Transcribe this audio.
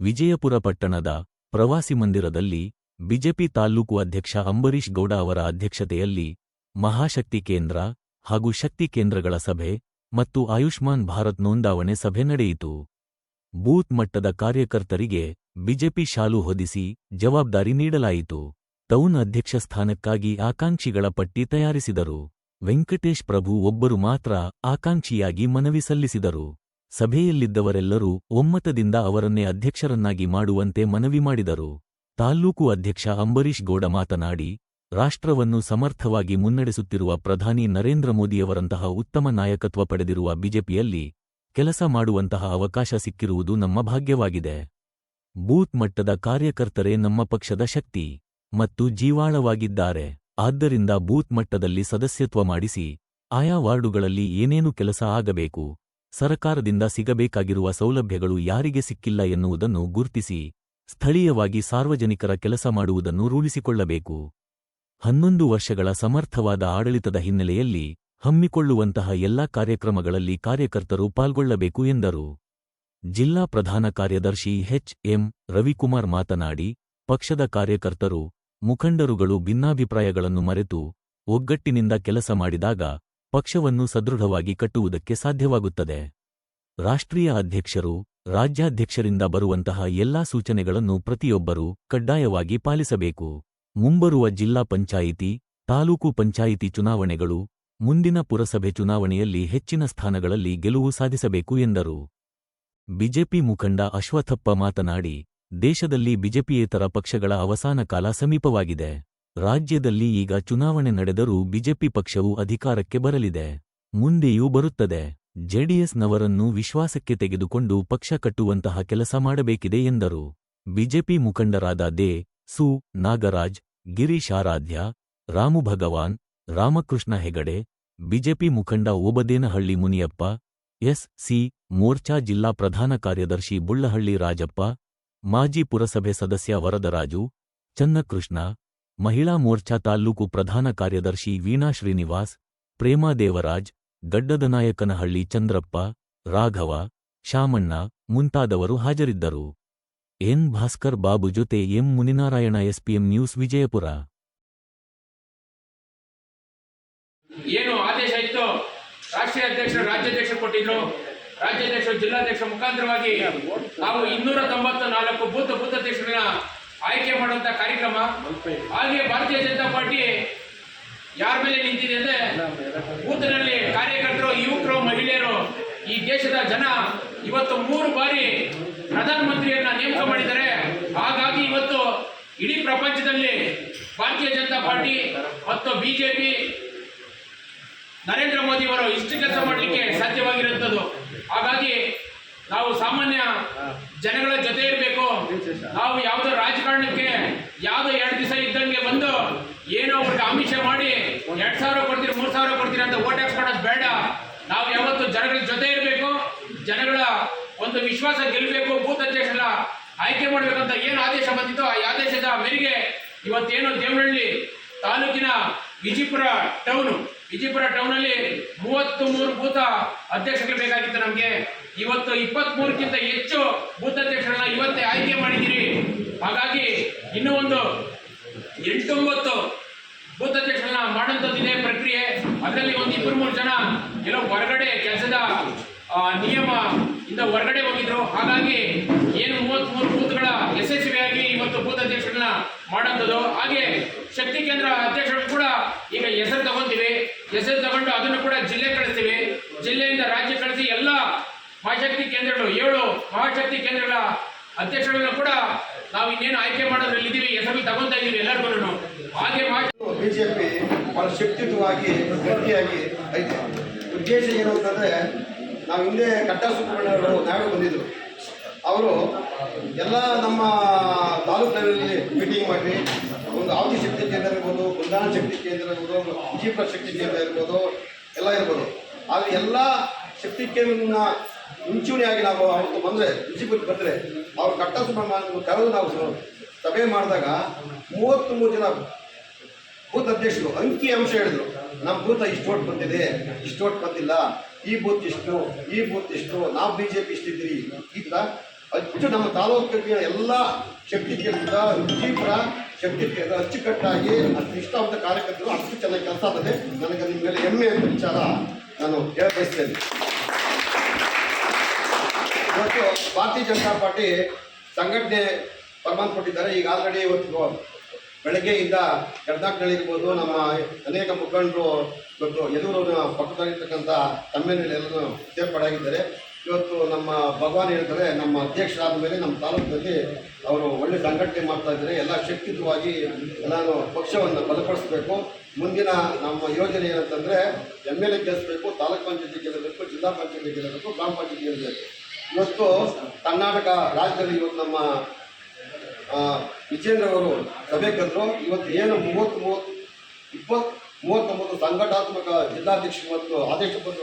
ವಿಜಯಪುರ ಪಟ್ಟಣದ ಪ್ರವಾಸಿ ಮಂದಿರದಲ್ಲಿ ಬಿಜೆಪಿ ತಾಲ್ಲೂಕು ಅಧ್ಯಕ್ಷ ಅಂಬರೀಶ್ ಗೌಡ ಅವರ ಅಧ್ಯಕ್ಷತೆಯಲ್ಲಿ ಮಹಾಶಕ್ತಿ ಕೇಂದ್ರ ಹಾಗೂ ಶಕ್ತಿ ಕೇಂದ್ರಗಳ ಸಭೆ ಮತ್ತು ಆಯುಷ್ಮಾನ್ ಭಾರತ್ ನೋಂದಾವಣೆ ಸಭೆ ನಡೆಯಿತು. ಬೂತ್ ಮಟ್ಟದ ಕಾರ್ಯಕರ್ತರಿಗೆ ಬಿಜೆಪಿ ಶಾಲು ಹೊದಿಸಿ ಜವಾಬ್ದಾರಿ ನೀಡಲಾಯಿತು. ಟೌನ್ ಅಧ್ಯಕ್ಷ ಸ್ಥಾನಕ್ಕಾಗಿ ಆಕಾಂಕ್ಷಿಗಳ ಪಟ್ಟಿ ತಯಾರಿಸಿದರು. ವೆಂಕಟೇಶ್ ಪ್ರಭು ಒಬ್ಬರು ಮಾತ್ರ ಆಕಾಂಕ್ಷಿಯಾಗಿ ಮನವಿ ಸಲ್ಲಿಸಿದರು. ಸಭೆಯಲ್ಲಿದ್ದವರೆಲ್ಲರೂ ಒಮ್ಮತದಿಂದ ಅವರನ್ನೇ ಅಧ್ಯಕ್ಷರನ್ನಾಗಿ ಮಾಡುವಂತೆ ಮನವಿ ಮಾಡಿದರು. ತಾಲ್ಲೂಕು ಅಧ್ಯಕ್ಷ ಅಂಬರೀಶ್ ಗೌಡ ಮಾತನಾಡಿ, ರಾಷ್ಟ್ರವನ್ನು ಸಮರ್ಥವಾಗಿ ಮುನ್ನಡೆಸುತ್ತಿರುವ ಪ್ರಧಾನಿ ನರೇಂದ್ರ ಮೋದಿಯವರಂತಹ ಉತ್ತಮ ನಾಯಕತ್ವ ಪಡೆದಿರುವ ಬಿಜೆಪಿಯಲ್ಲಿ ಕೆಲಸ ಮಾಡುವಂತಹ ಅವಕಾಶ ಸಿಕ್ಕಿರುವುದು ನಮ್ಮ ಭಾಗ್ಯವಾಗಿದೆ. ಬೂತ್ ಮಟ್ಟದ ಕಾರ್ಯಕರ್ತರೇ ನಮ್ಮ ಪಕ್ಷದ ಶಕ್ತಿ ಮತ್ತು ಜೀವಾಳವಾಗಿದ್ದಾರೆ. ಆದ್ದರಿಂದ ಬೂತ್ ಮಟ್ಟದಲ್ಲಿ ಸದಸ್ಯತ್ವ ಮಾಡಿಸಿ, ಆಯಾ ವಾರ್ಡುಗಳಲ್ಲಿ ಏನೇನು ಕೆಲಸ ಆಗಬೇಕು ಸರಕಾರದಿಂದ ಸಿಗಬೇಕಾಗಿರುವ ಸೌಲಭ್ಯಗಳು ಯಾರಿಗೆ ಸಿಕ್ಕಿಲ್ಲ ಎನ್ನುವುದನ್ನು ಗುರುತಿಸಿ ಸ್ಥಳೀಯವಾಗಿ ಸಾರ್ವಜನಿಕರ ಕೆಲಸ ಮಾಡುವುದನ್ನು ರೂಢಿಸಿಕೊಳ್ಳಬೇಕು. ಹನ್ನೊಂದು ವರ್ಷಗಳ ಸಮರ್ಥವಾದ ಆಡಳಿತದ ಹಿನ್ನೆಲೆಯಲ್ಲಿ ಹಮ್ಮಿಕೊಳ್ಳುವಂತಹ ಎಲ್ಲಾ ಕಾರ್ಯಕ್ರಮಗಳಲ್ಲಿ ಕಾರ್ಯಕರ್ತರು ಪಾಲ್ಗೊಳ್ಳಬೇಕು ಎಂದರು. ಜಿಲ್ಲಾ ಪ್ರಧಾನ ಕಾರ್ಯದರ್ಶಿ ಎಚ್ ಎಂ ರವಿಕುಮಾರ್ ಮಾತನಾಡಿ, ಪಕ್ಷದ ಕಾರ್ಯಕರ್ತರು ಮುಖಂಡರುಗಳು ಭಿನ್ನಾಭಿಪ್ರಾಯಗಳನ್ನು ಮರೆತು ಒಗ್ಗಟ್ಟಿನಿಂದ ಕೆಲಸ ಮಾಡಿದಾಗ ಪಕ್ಷವನ್ನು ಸದೃಢವಾಗಿ ಕಟ್ಟುವುದಕ್ಕೆ ಸಾಧ್ಯವಾಗುತ್ತದೆ. ರಾಷ್ಟ್ರೀಯ ಅಧ್ಯಕ್ಷರು, ರಾಜ್ಯಾಧ್ಯಕ್ಷರಿಂದ ಬರುವಂತಹ ಎಲ್ಲಾ ಸೂಚನೆಗಳನ್ನು ಪ್ರತಿಯೊಬ್ಬರೂ ಕಡ್ಡಾಯವಾಗಿ ಪಾಲಿಸಬೇಕು. ಮುಂಬರುವ ಜಿಲ್ಲಾ ಪಂಚಾಯಿತಿ, ತಾಲೂಕು ಪಂಚಾಯಿತಿ ಚುನಾವಣೆಗಳು, ಮುಂದಿನ ಪುರಸಭೆ ಚುನಾವಣೆಯಲ್ಲಿ ಹೆಚ್ಚಿನ ಸ್ಥಾನಗಳಲ್ಲಿ ಗೆಲುವು ಸಾಧಿಸಬೇಕು ಎಂದರು. ಬಿಜೆಪಿ ಮುಖಂಡ ಅಶ್ವಥಪ್ಪ ಮಾತನಾಡಿ, ದೇಶದಲ್ಲಿ ಬಿಜೆಪಿಯೇತರ ಪಕ್ಷಗಳ ಅವಸಾನ ಕಾಲ ಸಮೀಪವಾಗಿದೆ. ರಾಜ್ಯದಲ್ಲಿ ಈಗ ಚುನಾವಣೆ ನಡೆದರೂ ಬಿಜೆಪಿ ಪಕ್ಷವು ಅಧಿಕಾರಕ್ಕೆ ಬರಲಿದೆ. ಮುಂದೆಯೂ ಬರುತ್ತದೆ. ಜೆಡಿಎಸ್ನವರನ್ನು ವಿಶ್ವಾಸಕ್ಕೆ ತೆಗೆದುಕೊಂಡು ಪಕ್ಷ ಕಟ್ಟುವಂತಹ ಕೆಲಸ ಮಾಡಬೇಕಿದೆ ಎಂದರು. ಬಿಜೆಪಿ ಮುಖಂಡರಾದ ದೇ, ಸು, ನಾಗರಾಜ್, ಗಿರೀಶ್ ಆರಾಧ್ಯ, ರಾಮು ಭಗವಾನ್, ರಾಮಕೃಷ್ಣ ಹೆಗಡೆ, ಬಿಜೆಪಿ ಮುಖಂಡ ಓಬದೇನಹಳ್ಳಿ ಮುನಿಯಪ್ಪ, ಎಸ್, ಸಿ, ಮೋರ್ಚಾ ಜಿಲ್ಲಾ ಪ್ರಧಾನ ಕಾರ್ಯದರ್ಶಿ ಬುಳ್ಳಹಳ್ಳಿ ರಾಜಪ್ಪ, ಮಾಜಿ ಪುರಸಭೆ ಸದಸ್ಯ ವರದರಾಜು, ಚನ್ನಕೃಷ್ಣ ಮಹಿಳಾ ಮೋರ್ಚಾ ತಾಲ್ಲೂಕು ಪ್ರಧಾನ ಕಾರ್ಯದರ್ಶಿ ವೀಣಾ ಶ್ರೀನಿವಾಸ್, ಪ್ರೇಮಾ ದೇವರಾಜ್, ಗಡ್ಡದನಾಯಕನಹಳ್ಳಿ ಚಂದ್ರಪ್ಪ, ರಾಘವ, ಶಾಮಣ್ಣ ಮುಂತಾದವರು ಹಾಜರಿದ್ದರು. ಎನ್ ಭಾಸ್ಕರ್ ಬಾಬು ಜೊತೆ M Muninarayana SPM news Vijayapura. ಏನು ಆದೇಶ ಇತ್ತು? ರಾಷ್ಟ್ರೀಯ ಅಧ್ಯಕ್ಷರು ರಾಜ್ಯಾಧ್ಯಕ್ಷರು ಕೊಟ್ಟಿದ್ರು. ರಾಜ್ಯಾಧ್ಯಕ್ಷರು ಜಿಲ್ಲಾಧ್ಯಕ್ಷರ ಮುಖಾಂತರವಾಗಿ ನಾವು ಇನ್ನೂರ ತೊಂಬತ್ತು ನಾಲ್ಕು ಬೂತ್ ಬೂತ್ ಅಧ್ಯಕ್ಷರನ್ನ ಆಯ್ಕೆ ಮಾಡುವಂತ ಕಾರ್ಯಕ್ರಮ. ಹಾಗೆ ಭಾರತೀಯ ಜನತಾ ಪಾರ್ಟಿ ಯಾರ ಮೇಲೆ ನಿಂತಿದೆ ಅಂದ್ರೆ ಬೂತ್ನಲ್ಲಿ ಕಾರ್ಯಕರ್ತರು ಯುವಕರು ಮಹಿಳೆಯರು ಈ ದೇಶದ ಜನ ಇವತ್ತು ಮೂರು ಬಾರಿ ಪ್ರಧಾನಮಂತ್ರಿಯನ್ನ ನೇಮಕ ಮಾಡಿದ್ದಾರೆ. ಹಾಗಾಗಿ ಇವತ್ತು ಇಡೀ ಪ್ರಪಂಚದಲ್ಲಿ ಭಾರತೀಯ ಜನತಾ ಪಾರ್ಟಿ ಮತ್ತು ಬಿಜೆಪಿ ನರೇಂದ್ರ ಮೋದಿ ಅವರು ಇಷ್ಟು ಕೆಲಸ ಮಾಡಲಿಕ್ಕೆ ಸಾಧ್ಯವಾಗಿರುವಂಥದ್ದು ಹಾಗಾಗಿ ನಾವು ಸಾಮಾನ್ಯ ಜನಗಳ ಜೊತೆ ಇರಬೇಕು. ನಾವು ಯಾವುದೋ ರಾಜಕಾರಣಕ್ಕೆ ಯಾವುದೋ ಎರಡು ದಿವಸ ಇದ್ದಂಗೆ ಬಂದು ಏನೋ ಅವ್ರಿಗೆ ಆಮಿಷ ಮಾಡಿ ಎರಡು ಸಾವಿರ ಕೊಡ್ತೀರಿ, ಮೂರು ಸಾವಿರ ಕೊಡ್ತೀರಿ ಅಂತ ಓಟ್ ಹಾಕ್ಸ್ಕೊಳೋದು ಬೇಡ. ನಾವು ಯಾವತ್ತು ಜನಗಳ ಜೊತೆ ಇರಬೇಕು. ಜನಗಳ ಒಂದು ವಿಶ್ವಾಸ ಗೆಲ್ಲಬೇಕು. ಬೂತ್ ಅಧ್ಯಕ್ಷರ ಆಯ್ಕೆ ಮಾಡಬೇಕಂತ ಏನು ಆದೇಶ ಬಂದಿತ್ತು ಆ ಆದೇಶದ ಮೇರೆಗೆ ಇವತ್ತೇನು ದೇವನಹಳ್ಳಿ ತಾಲೂಕಿನ ವಿಜಿಪುರ ಟೌನ್ ವಿಜಿಪುರ ಟೌನ್ ಅಲ್ಲಿ ಮೂವತ್ತು ಮೂರು ಭೂತ ಅಧ್ಯಕ್ಷಗಳು ಬೇಕಾಗಿತ್ತು ನಮಗೆ. ಇವತ್ತು ಇಪ್ಪತ್ತ್ ಮೂರಕ್ಕಿಂತ ಹೆಚ್ಚು ಬೂತ್ ಅಧ್ಯಕ್ಷರನ್ನ ಇವತ್ತೇ ಆಯ್ಕೆ ಮಾಡಿದ್ದೀರಿ. ಹಾಗಾಗಿ ಇನ್ನೂ ಒಂದು ಎಂಟೊಂಬತ್ತು ಬೂತ್ ಅಧ್ಯಕ್ಷರನ್ನ ಮಾಡುವಂಥದ್ದಿದೆ ಪ್ರಕ್ರಿಯೆ. ಅದರಲ್ಲಿ ಒಂದು ಇಬ್ಬರು ಮೂರು ಜನ ಎಲ್ಲೋ ಹೊರಗಡೆ ಕೆಲಸದ ನಿಯಮ ಇಂದ ಹೊರಗಡೆ ಹೋಗಿದ್ರು. ಹಾಗಾಗಿ ಏನು ಮೂವತ್ತ್ಮೂರು ಬೂತ್ಗಳ ಯಶಸ್ವಿಯಾಗಿ ಇವತ್ತು ಬೂತ್ ಅಧ್ಯಕ್ಷರನ್ನ ಮಾಡುವಂಥದ್ದು ಹಾಗೆ ಶಕ್ತಿ ಕೇಂದ್ರ ಅಧ್ಯಕ್ಷರು ಕೂಡ ಈಗ ಹೆಸರು ತಗೊಂತೀವಿ ಹೆಸರು ತಗೊಂಡು ಅದನ್ನು ಕೂಡ ಜಿಲ್ಲೆ ಕಳಿಸ್ತೀವಿ. ಜಿಲ್ಲೆಯಿಂದ ರಾಜ್ಯ ಕಳಿಸಿ ಎಲ್ಲ ಮಹಾಶಕ್ತಿ ಕೇಂದ್ರಗಳು ಏಳು ಮಹಾಶಕ್ತಿ ಕೇಂದ್ರಗಳ ಅಧ್ಯಕ್ಷರನ್ನು ಕೂಡ ನಾವು ಇನ್ನೇನು ಆಯ್ಕೆ ಮಾಡೋದ್ರಲ್ಲಿ ಇದ್ದೀವಿ ಹೆಸರು ತಗೊಂತಾ ಇದ್ದೀವಿ ಎಲ್ಲರಿಗೂ ಹಾಗೆ ಬಿಜೆಪಿ ಬಹಳ ಶಕ್ತಿಯುತವಾಗಿ, ಗಟ್ಟಿಯಾಗಿ ಐತೆ. ಉದ್ದೇಶ ಏನು ಅಂತಂದರೆ, ನಾವು ಹಿಂದೆ ಕಟ್ಟ ಸುಬ್ರಹ್ಮಣ್ಯವರು ನಾಡು ಬಂದಿದ್ರು. ಅವರು ಎಲ್ಲ ನಮ್ಮ ತಾಲೂಕಿನಲ್ಲಿ ಮೀಟಿಂಗ್ ಮಾಡಿ ಒಂದು ಆವತಿ ಶಕ್ತಿ ಕೇಂದ್ರ ಇರ್ಬೋದು ಕುಂದಾನ ಶಕ್ತಿ ಕೇಂದ್ರ ಇರ್ಬೋದು, ವಿಜಯಪುರ ಶಕ್ತಿ ಕೇಂದ್ರ ಇರ್ಬೋದು, ಎಲ್ಲ ಇರ್ಬೋದು. ಆದರೆ ಎಲ್ಲ ಶಕ್ತಿ ಕೇಂದ್ರನ ಮುಂಚೂಣಿಯಾಗಿ ನಾವು ಅವತ್ತು ಬಂದರೆ, ಬಿಜೆಪಿ ಬಂದರೆ ಅವ್ರು ಕಟ್ಟ ಸುಬ್ರಹ್ಮಣ್ಯ ಕರೆದು ನಾವು ಸಭೆ ಮಾಡಿದಾಗ ಮೂವತ್ತ್ಮೂರು ಜನ ಬೂತ್ ಅಧ್ಯಕ್ಷರು, ಅಂಕಿ ಅಂಶ ಹೇಳಿದ್ರು. ನಮ್ಮ ಬೂತ ಇಷ್ಟು ಓಟ್ ಬಂದಿದೆ, ಇಷ್ಟು ಓಟ್ ಬಂದಿಲ್ಲ. ಈ ಬೂತ್ ಇಷ್ಟು, ಈ ಬೂತ್ ಇಷ್ಟು, ನಾವು ಬಿ ಜೆ ಪಿ ಇಷ್ಟಿದ್ದೀರಿ ಅಚ್ಚು ನಮ್ಮ ತಾಲೂಕಿನ ಎಲ್ಲ ಶಕ್ತಿ ಕೇಂದ್ರ ವಿಜಯಪುರ ಶಕ್ತಿ ಕೇಂದ್ರ ಅಚ್ಚುಕಟ್ಟಾಗಿ ಅಷ್ಟು ಇಷ್ಟವಾದ ಕಾರ್ಯಕರ್ತರು, ಅಷ್ಟು ಚೆನ್ನಾಗಿ ಕೆಲಸ ಆಗ್ತದೆ ನನಗೆ ನಿಮ್ಮ ಮೇಲೆ ಹೆಮ್ಮೆ ಅಂತ ವಿಚಾರ ನಾನು ಹೇಳ ಇವತ್ತು ಭಾರತೀಯ ಜನತಾ ಪಾರ್ಟಿ ಸಂಘಟನೆ ಪರಮಾನ್ ಕೊಟ್ಟಿದ್ದಾರೆ. ಈಗ ಆಲ್ರೆಡಿ ಇವತ್ತು ಬೆಳಗ್ಗೆಯಿಂದ ಕರ್ನಾಟಕದಲ್ಲಿರ್ಬೋದು ನಮ್ಮ ಅನೇಕ ಮುಖಂಡರು ಇವತ್ತು ಎದುರೂರಿನ ಪಕ್ಕದಲ್ಲಿರ್ತಕ್ಕಂಥ ತಮ್ಮೇನಲ್ಲಿ ಎಲ್ಲರೂ ಸೇರ್ಪಡೆಯಾಗಿದ್ದಾರೆ ಇವತ್ತು ನಮ್ಮ ಭಗವಾನ್ ಹೇಳ್ತಾರೆ, ನಮ್ಮ ಅಧ್ಯಕ್ಷರಾದ ಮೇಲೆ ನಮ್ಮ ತಾಲೂಕಿನಲ್ಲಿ ಅವರು ಒಳ್ಳೆ ಸಂಘಟನೆ ಮಾಡ್ತಾ ಇದ್ದಾರೆ. ಎಲ್ಲ ಶಕ್ತಿಯುತವಾಗಿ ನಾನು ಪಕ್ಷವನ್ನು ಬಲಪಡಿಸ್ಬೇಕು. ಮುಂದಿನ ನಮ್ಮ ಯೋಜನೆ ಏನಂತಂದರೆ, ಎಂ ಎಲ್ ಎ ಗೆಲ್ಲಿಸಬೇಕು, ತಾಲೂಕ್ ಪಂಚಾಯತಿ ಗೆಲ್ಲಬೇಕು, ಜಿಲ್ಲಾ ಪಂಚಾಯತಿ ಗೆಲ್ಲಬೇಕು, ಗ್ರಾಮ ಪಂಚಾಯತಿ ಗೆಲ್ಲಬೇಕು. ಇವತ್ತು ಕರ್ನಾಟಕ ರಾಜ್ಯದಲ್ಲಿ ಇವತ್ತು ನಮ್ಮ ವಿಜೇಂದ್ರ ಅವರು ಸಭೆ ಕರೆದ್ರು. ಇವತ್ತು ಏನು ಮೂವತ್ತು ಮೂವತ್ತು, ಇಪ್ಪತ್ತು ಮೂವತ್ತೊಂಬತ್ತು ಸಂಘಟನಾತ್ಮಕ ಜಿಲ್ಲಾಧ್ಯಕ್ಷರು ಮತ್ತು ಆದೇಶ ಪತ್ರ